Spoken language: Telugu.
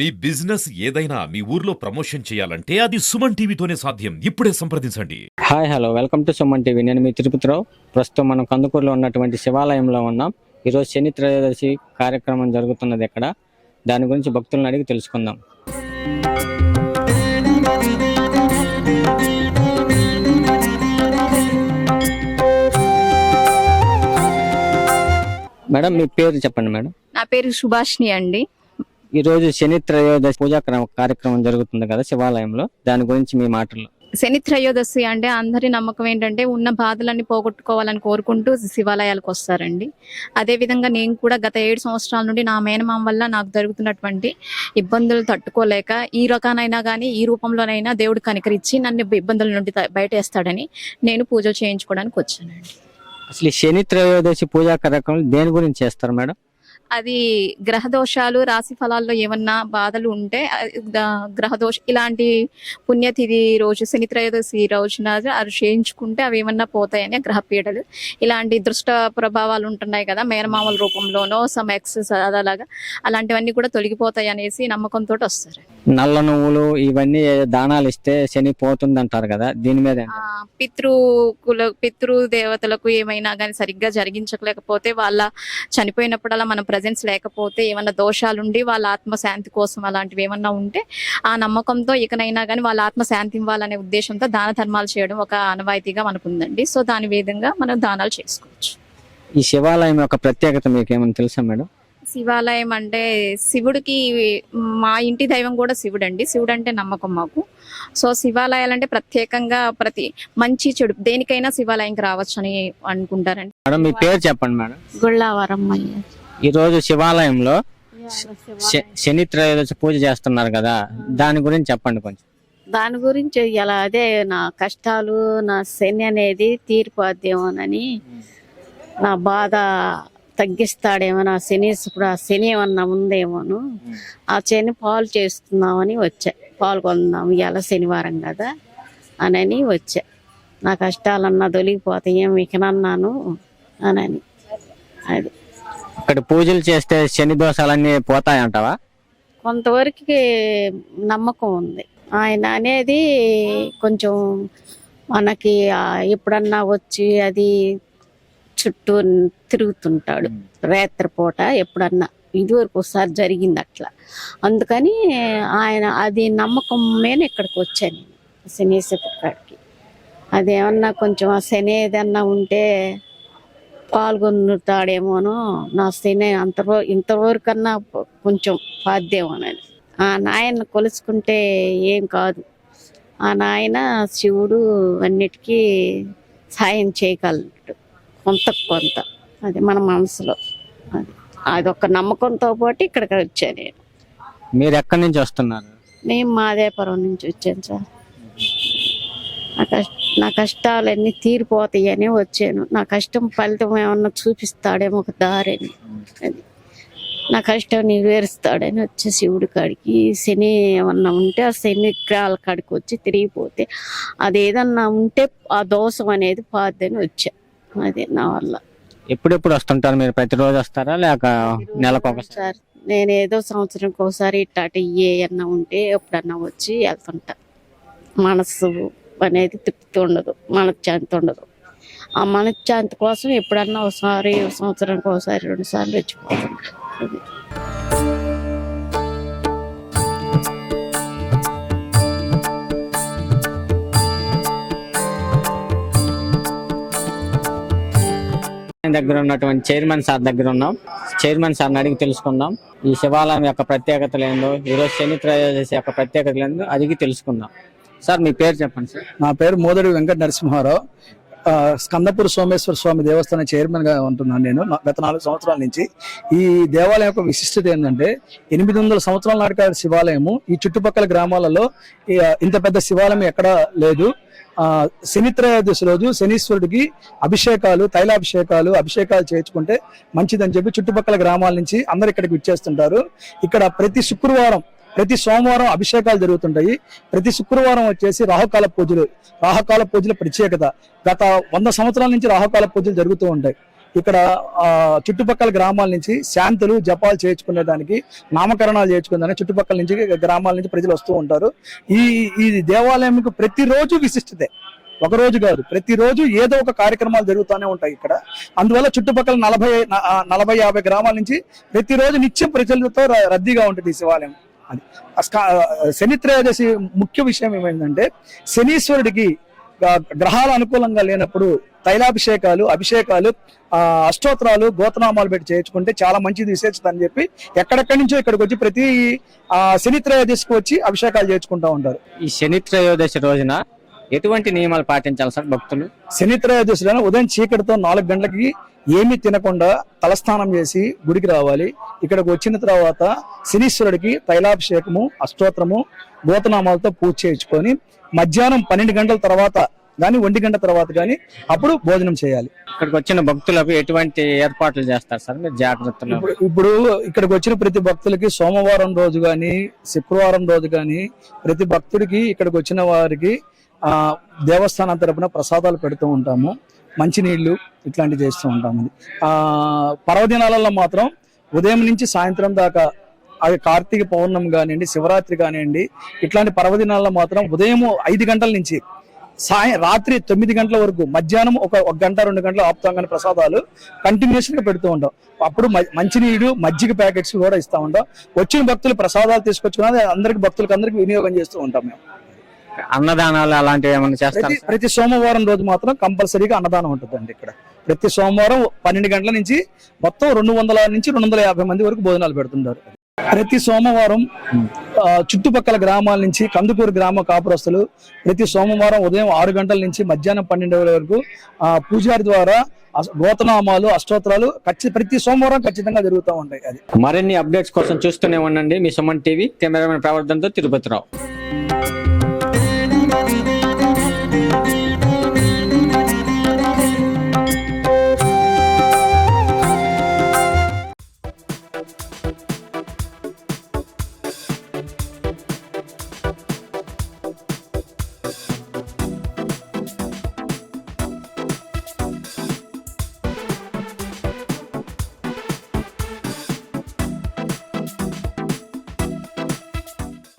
మీ బిజినెస్ ఏదైనా మీ ఊర్లో ప్రమోషన్ చేయాలంటే అది సుమన్ టీవీతోనే సాధ్యం. ఇప్పుడే సంప్రదించండి. Hi hello. Welcome to Suman TV. నేను మీ తిరుపతిరావు. ప్రస్తుతం మనం కందుకూరులో ఉన్నటువంటి శివాలయంలో ఉన్నాం. ఈరోజు శని త్రయోదశి కార్యక్రమం జరుగుతున్నది ఇక్కడ దాని గురించి భక్తులను అడిగి తెలుసుకుందాం. మేడం మీ పేరు చెప్పండి మేడం. నా పేరు సుభాష్ని అండి. ఈరోజు శని త్రయోదశి పూజా క్రమ- కార్యక్రమం జరుగుతుంది కదా శివాలయంలో. దాని గురించి మీ మాటలు. శని త్రయోదశి అంటే అందరి నమ్మకం ఏంటంటే ఉన్న బాధలన్నీ పోగొట్టుకోవాలని కోరుకుంటూ శివాలయాలకు వస్తారండి. అదే విధంగా నేను కూడా గత ఏడు సంవత్సరాల నుండి నా మేనమామ వల్ల నాకు జరుగుతున్నటువంటి ఇబ్బందులు తట్టుకోలేక ఈ రకానైనా కానీ ఈ రూపంలోనైనా దేవుడు కనికరించి నన్ను ఇబ్బందుల నుండి బయటేస్తాడని నేను పూజ చేయించుకోవడానికి వచ్చానండి. అసలు ఈ శని త్రయోదశి పూజా కార్యక్రమం దేని గురించి చేస్తారు మేడం? అది గ్రహ దోషాలు రాశి ఫలాల్లో ఏమన్నా బాధలు ఉంటే గ్రహదోష గ్రహ దోష ఇలాంటి పుణ్యతిథి రోజు శని త్రయోదశి రోజున అది చేయించుకుంటే అవి ఏమన్నా పోతాయని గ్రహ పీడలు ఇలాంటి దృష్ట ప్రభావాలు ఉంటున్నాయి కదా మేనమామల రూపంలోనో సమ్ ఎక్సెస్ అలాగా అలాంటివన్నీ కూడా తొలగిపోతాయి అనేసి నమ్మకంతో వస్తారు. నల్ల నువ్వులు ఇవన్నీ దానాలు ఇస్తే శని పోతుంది అంటారు కదా దీని మీద ఆ, పితృ కుల పితృ దేవతలకు ఏమైనా కానీ సరిగ్గా జరిగించలేకపోతే వాళ్ళ చనిపోయినప్పుడల్లా మన ప్రజెన్స్ లేకపోతే ఏమన్నా దోషాలుండి వాళ్ళ ఆత్మ శాంతి కోసం అలాంటివి ఏమన్నా ఉంటే ఆ నమ్మకంతో ఇకనైనా కానీ వాళ్ళ ఆత్మ శాంతి ఇవ్వాలనే ఉద్దేశంతో దాన ధర్మాలు చేయడం ఒక ఆనవాయితీగా మనకు ఉందండి సో దాని విధంగా మనం దానాలు చేసుకోవచ్చు. ఈ శివాలయం యొక్క ప్రత్యేకత మీకు ఏమైనా తెలుసా మేడం? శివాలయం అంటే శివుడికి మా ఇంటి దైవం కూడా శివుడు అండి శివుడు అంటే నమ్మకం మాకు. సో శివాలయాలు అంటే ప్రత్యేకంగా ప్రతి మంచి చెడు దేనికైనా శివాలయంకి రావచ్చు అని అనుకుంటారండి. మేడం మీ పేరు చెప్పండి మేడం. గుళ్ళావరమ్మయ్య ఈ రోజు శివాలయంలో శ- శని త్రయోదశి పూజ చేస్తున్నారు కదా దాని గురించి చెప్పండి కొంచెం. దాని గురించి ఇలా అదే నా కష్టాలు నా శని అనేది తీరిపోద్దేమోనని నా బాధ తగ్గిస్తాడేమో నా శని ఇప్పుడు ఆ శని ఏమన్నా ఉందేమోను. ఆ శని పాలు చేసుకుందామని వచ్చా. పాలు కొందాం ఇవాళ శనివారం కదా అనని వచ్చా. నా కష్టాలన్నా తొలగిపోతాయి ఇకనన్నాను అనని. అది. ఇక్కడ పూజలు చేస్తే శని దోషాలన్నీ పోతాయంటావా? కొంతవరకు నమ్మకం ఉంది. ఆయన అనేది కొంచెం మనకి ఆ ఎప్పుడన్నా వచ్చి అది చుట్టూ తిరుగుతుంటాడు. రాత్రిపూట ఎప్పుడన్నా. ఇదివరకు ఒకసారి జరిగింది అట్లా. అందుకని ఆయన అది నమ్మకం మీద ఇక్కడికి వచ్చాను నేను శనీశ్వర కాడికి. అదేమన్నా కొంచెం ఆ శని ఏదన్నా ఉంటే పాల్గొనుతాడేమోనో నా శని అంత ఇంతవరకన్నా కొంచెం పాద్యమోనని ఆ నాయన కొలుసుకుంటే ఏం కాదు. ఆ నాయన శివుడు అన్నిటికీ సాయం చేయగలడు. కొంత కొంత. అది మన మనసులో. అది. అదొక నమ్మకంతో పాటు ఇక్కడికి వచ్చాను నేను. మీరు ఎక్కడి నుంచి వస్తున్నారు? మేము మాదేపురం నుంచి వచ్చాను సార్. నా కష్టాలన్నీ తీరిపోతాయని వచ్చాను. నా కష్టం ఫలితం ఏమన్నా చూపిస్తాడేమో ఒక దారిని. అది. నా కష్టం నెరవేరుస్తాడని వచ్చే శివుడి కాడికి. శని ఏమన్నా ఉంటే ఆ శని గ్రహాల కాడికి వచ్చి తిరిగిపోతే అది ఏదన్నా ఉంటే ఆ దోషం అనేది పాదని వచ్చా. అది నా వల్ల. ఎప్పుడెప్పుడు వస్తుంటారు మీరు? ప్రతిరోజు వస్తారా? లేక నెలకు ఒకసారి. సార్ నేను ఏదో సంవత్సరంకి ఒకసారి ఇట్టాట ఏ అన్నా ఉంటే ఎప్పుడన్నా వచ్చి వెళ్తుంటా. మనసు అనేది తృప్తి ఉండదు మనశ్శాంతి ఉండదు. ఆ మనశ్శాంతి కోసం ఎప్పుడన్నా ఒకసారి సంవత్సరానికి ఒకసారి రెండు సార్లు వచ్చిపోతుంటా దగ్గర ఉన్నటువంటి చైర్మన్ సార్ దగ్గర ఉన్నాం. చైర్మన్ సార్ని అడిగి తెలుసుకుందాం. ఈ శివాలయం యొక్క ప్రత్యేకతలు ఏందో ఈరోజు శని త్రయోదశి యొక్క ప్రత్యేకతలు ఏందో అడిగి తెలుసుకుందాం. సార్ మీ పేరు చెప్పండి సార్. నా పేరు మోదడి వెంకట నరసింహారావు. స్కందపూర్ సోమేశ్వర స్వామి దేవస్థాన చైర్మన్గా ఉంటున్నాను నేను గత నాలుగు సంవత్సరాల నుంచి. ఈ దేవాలయం యొక్క విశిష్టత ఏంటంటే ఎనిమిది వందల సంవత్సరాల నాటి శివాలయము. ఈ చుట్టుపక్కల గ్రామాలలో ఇంత పెద్ద శివాలయం ఎక్కడా లేదు. ఆ శని రోజు శనీశ్వరుడికి అభిషేకాలు తైలాభిషేకాలు అభిషేకాలు చేయించుకుంటే మంచిదని చెప్పి చుట్టుపక్కల గ్రామాల నుంచి అందరు ఇక్కడికి విచ్చేస్తుంటారు. ఇక్కడ ప్రతి శుక్రవారం ప్రతి సోమవారం అభిషేకాలు జరుగుతుంటాయి. ప్రతి శుక్రవారం వచ్చేసి రాహుకాల పూజలు. రాహుకాల పూజల ప్రత్యేకత. గత వంద సంవత్సరాల నుంచి రాహుకాల పూజలు జరుగుతూ ఉంటాయి. ఇక్కడ చుట్టుపక్కల గ్రామాల నుంచి శాంతులు జపాలు చేర్చుకునేదానికి నామకరణాలు చేర్చుకునేదానికి చుట్టుపక్కల నుంచి గ్రామాల నుంచి ప్రజలు వస్తూ ఉంటారు. ఈ ఈ దేవాలయంకు ప్రతిరోజు విశిష్టతే. ఒక రోజు కాదు ప్రతిరోజు ఏదో ఒక కార్యక్రమాలు జరుగుతూనే ఉంటాయి ఇక్కడ. అందువల్ల చుట్టుపక్కల నలభై నలభై యాభై గ్రామాల నుంచి ప్రతిరోజు నిత్యం ప్రజలతో రద్దీగా ఉంటుంది ఈ శివాలయం. అది. శని త్రయోదశి ముఖ్య విషయం ఏమైందంటే శనీశ్వరుడికి గ్రహాల గ్రహాలు అనుకూలంగా లేనప్పుడు తైలాభిషేకాలు అభిషేకాలు అష్టోత్రాలు అష్టోత్తరాలు గోతనామాలు పెట్టి చేయించుకుంటే చాలా మంచిది విశేషత అని చెప్పి ఎక్కడెక్కడి నుంచో ఇక్కడికి వచ్చి ప్రతి ఆ, శని త్రయోదశికి వచ్చి అభిషేకాలు చేర్చుకుంటూ ఉంటారు. ఈ శని త్రయోదశి రోజున ఎటువంటి నియమాలు పాటించాలి సార్ భక్తులు? శని త్రయోదశి రోజున ఉదయం చీకటితో నాలుగు గంటలకి ఏమీ తినకుండా తలస్నానం చేసి గుడికి రావాలి. ఇక్కడికి వచ్చిన తర్వాత శనీశ్వరుడికి తైలాభిషేకము అష్టోత్తరము గోతనామాలతో పూజ చేయించుకొని మధ్యాహ్నం పన్నెండు గంటల తర్వాత కానీ ఒంటి గంట తర్వాత కానీ అప్పుడు భోజనం చేయాలి. ఇక్కడికి వచ్చిన భక్తులకు ఎటువంటి ఏర్పాట్లు చేస్తారు సార్ మీరు జాగ్రత్తలు? ఇప్పుడు ఇక్కడికి వచ్చిన ప్రతి భక్తులకి సోమవారం రోజు కానీ శుక్రవారం రోజు కానీ ప్రతి భక్తుడికి ఇక్కడికి వచ్చిన వారికి దేవస్థానం తరపున ప్రసాదాలు పెడుతూ ఉంటాము. మంచినీళ్ళు ఇట్లాంటివి చేస్తూ ఉంటాము. పర్వదినాలలో మాత్రం ఉదయం నుంచి సాయంత్రం దాకా అది కార్తీక పౌర్ణమి కానివ్వండి శివరాత్రి కానివ్వండి ఇట్లాంటి పర్వదినాల్లో మాత్రం ఉదయం ఐదు గంటల నుంచి సాయం రాత్రి తొమ్మిది గంటల వరకు మధ్యాహ్నం ఒక ఒక గంట రెండు గంటలు ఆపుతాం కానీ ప్రసాదాలు కంటిన్యూషన్గా పెడుతూ ఉంటాం. అప్పుడు మంచినీడు మజ్జిగ ప్యాకెట్స్ కూడా ఇస్తా ఉంటాం. వచ్చిన భక్తులు ప్రసాదాలు తీసుకొచ్చుకున్నది అందరికి భక్తులకు అందరికి వినియోగం చేస్తూ ఉంటాం మేము. అన్నదానాలు అలాంటివి ఏమైనా చేస్తారు ప్రతి ప్రతి సోమవారం రోజు మాత్రం కంపల్సరీగా అన్నదానం ఉంటుందండి ఇక్కడ. ప్రతి సోమవారం పన్నెండు గంటల నుంచి మొత్తం రెండు వందల నుంచి రెండు వందల యాభై మంది వరకు భోజనాలు పెడుతుంటారు. ప్రతి సోమవారం చుట్టుపక్కల గ్రామాల నుంచి కందుకూరు గ్రామ కాపురస్తులు ప్రతి సోమవారం ఉదయం ఆరు గంటల నుంచి మధ్యాహ్నం పన్నెండు వరకు ఆ, పూజారి ద్వారా గోతనామాలు అష్టోత్తరాలు ఖచ్చి ప్రతి సోమవారం ఖచ్చితంగా జరుగుతూ ఉంటాయి అది. మరిన్ని అప్డేట్స్ కోసం చూస్తూనే ఉండండి మీ సుమన్ టీవీ కెమెరామెన్ ప్రవర్తనతో తిరుపతిరావు. money.